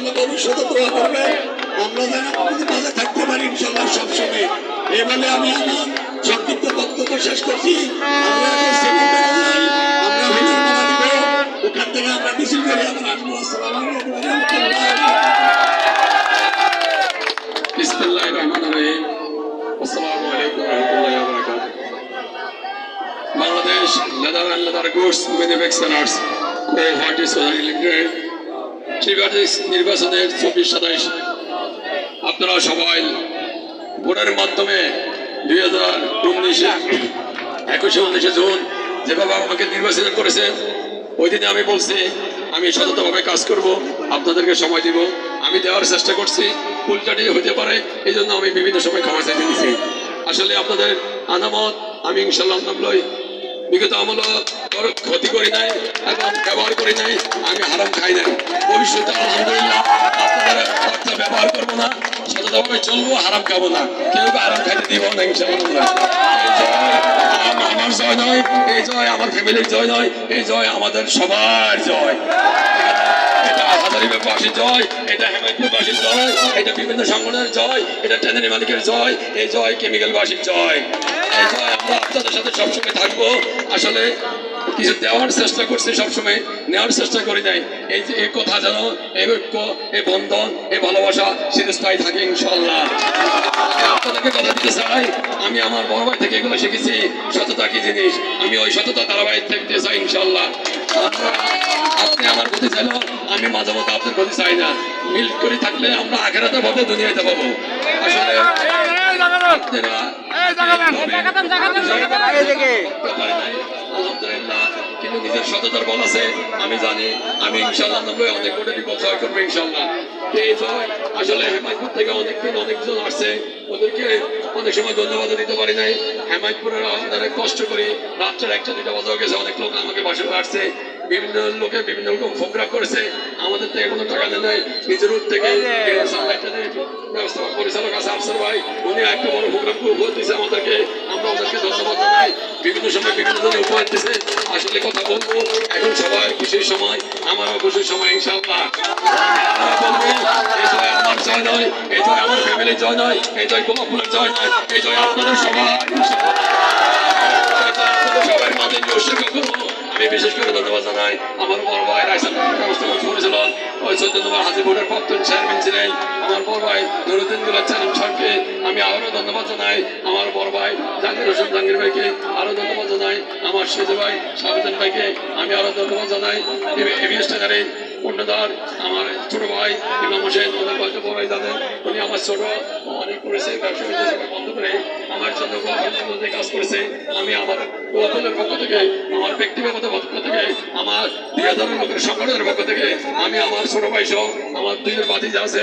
আপনারা ভবিষ্যতে দোয়া করবেন। আমরা যেন আপনাদের মাঝে থাকতে পারি ইনশাল্লাহ সবসময়। বলে আমি আমার সংক্ষিপ্ত বক্তব্য শেষ করছি। ওখান থেকে আমরা মিছিল করে আমরা আসব। আসসালামু রাহমাতুল্লাহ বিসমিল্লাহির রহমানির রহিম। আসসালামু আলাইকুম ওয়া বারাকাতুহু। লিমিটেড ত্রিবার্ষিক নির্বাচনের চব্বিশ সাতাইশ। আপনারা সবাই ভোটের মাধ্যমে দুই হাজার উনিশে, একুশে উনিশে জুন যেভাবে আমাকে নির্বাচন করেছেন ওই দিনে আমি বলছি, আমি সততভাবে কাজ করব, আপনাদেরকে সময় দিব, আমি দেওয়ার চেষ্টা করছি, উল্টাটি হতে পারে এই আমি বিভিন্ন সময় ক্ষমা চাইতে দিচ্ছি আসলে আপনাদের আনামত, আমি ইনশাল্লাহ নাম লই বিগত আমল ক্ষতি করি নাই এবং ব্যবহার করি নাই, আমি হারাম খাই নাই। ভবিষ্যতে অর্থ ব্যবহার করব না, সততাভাবে চলবো, হারাম খাব না। কেউ হারাম খাইতে দিব না আমার জয় নয়, এই জয় আমার ফ্যামিলির জয় নয়, এই জয় আমাদের সবার জয়। জয়, এটা হেমায়তপুরবাসীর জয়, এটা বিভিন্ন সংগঠনের জয়, এটা ট্রেনের মালিকের জয়, এই জয় কেমিক্যালবাসীর জয় এই জয়। আমরা আপনাদের সাথে সবসময় থাকব আসলে কিছু দেওয়ার চেষ্টা করছি সবসময় নেওয়ার চেষ্টা করি নাই এই যে এই কথা যেন এই ঐক্য এই বন্ধন এই ভালোবাসা চিরস্থায়ী থাকে ইনশাল্লাহ আমি আপনাদেরকে কথা দিতে চাই আমি আমার বড় ভাই থেকে এগুলো শিখেছি সততা কি জিনিস আমি ওই সততা ধারাবাহিক থাকতে চাই ইনশাল্লাহ আপনি আমার প্রতি চাইলেও আমি মাঝে মধ্যে আপনার প্রতি চাই না মিল করে থাকলে আমরা আখেরাতে পাবো দুনিয়াতে পাবো আসলে আপনারা কিন্তু নিজের সততার বল আছে আমি জানি। আমি ইনশাল্লাহ অনেক কোটি বিপদ করব ইনশাল্লাহ আসলে হেমায়তপুর থেকে অনেকদিন অনেকজন আসছে। ওদেরকে অনেক সময় ধন্যবাদ দিতে পারি নাই। হেমায়তপুরের অনেক কষ্ট করি। রাত্রের একটা দুটা বাজাও গেছে অনেক লোক আমাকে বাসায় আসছে। বিভিন্ন লোকে বিভিন্ন রকম ফোকরা করেছে। আমাদের থেকে কোনো টাকা নেয় নাই। নিজের থেকে ব্যবস্থাপক পরিচালক আছে আফসার ভাই। উনি একটা বড় প্রোগ্রাম উপহার দিয়েছে আমাদেরকে। আমরা ওদেরকে ধন্যবাদ জানাই। বিভিন্ন সময় বিভিন্ন ধরনের উপহার দিয়েছে। আসলে কথা বলব এখন সবাই খুশির সময় আমারও খুশির সময় আমার জয় নয় এই জয় আমার ফ্যামিলির জয় নয় এই জয় গোলাপুরের জয় নয় এই জয় আপনাদের সবাই ইনশাআল্লাহ আপনাদের সবার মাঝে নিয়ে উৎসর্গ করব আমি বিশেষ করে ধন্যবাদ জানাই আমার বড় ভাই রাইসান ব্যবস্থা করেছিল ওই চোদ্দ নম্বর হাজির বোর্ডের প্রাক্তন চেয়ারম্যান ছিলেন আমার বড় ভাই নুরুদ্দিনগুলার চ্যানেল সরকে আমি আবারও ধন্যবাদ জানাই আমার বড় ভাই জাহাঙ্গীর হোসেন জাহাঙ্গীর ভাইকে আরও ধন্যবাদ জানাই আমার সেজু ভাই সাবেদান ভাইকে আমি আরও ধন্যবাদ জানাই এবিএস ট্যানারে পূর্ণদার আমার ছোট ভাই ইমাম হোসেন ওদের হয়তো বড় জানেন উনি আমার ছোট অনেক করেছে, ব্যবসা বাণিজ্য বন্ধ করে আমার জন্য কাজ করেছে। আমি আমার গোলাপের পক্ষ থেকে, আমার ব্যক্তিগত পক্ষ থেকে, আমার দুই হাজার লোকের সংগঠনের পক্ষ থেকে, আমি আমার ছোট ভাই সহ আমার দুইজন বাতি আছে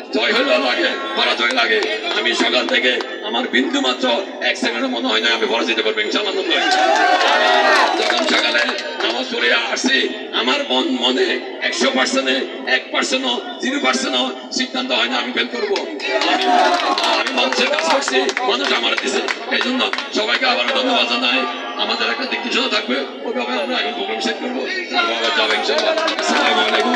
জয় হলেও লাগে পরাজয় লাগে। আমি সকাল থেকে আমার বিন্দু মাত্র এক সেকেন্ড মনে হয় না, আমি পরাজিত করব ইনশাল্লাহ যখন সকালে নামাজ পড়ে আসছি, আমার মন মনে একশো পার্সেন্টে, এক পার্সেন্টও জিরো পার্সেন্টও সিদ্ধান্ত হয় না, আমি ফেল করব। আমি মানুষের কাজ করছি, মানুষ আমার দিছে। এই জন্য সবাইকে আবার ধন্যবাদ জানাই। আমাদের একটা দিক নির্দেশনা থাকবে, ওইভাবে আমরা এখন প্রোগ্রাম সেট করব। তারপর আবার যাব ইনশাল্লাহ আসসালামু আলাইকুম।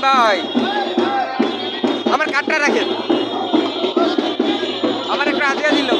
ভাই। আমার কার্ডটা রাখেন। আমার একটা আজিয়া দিল।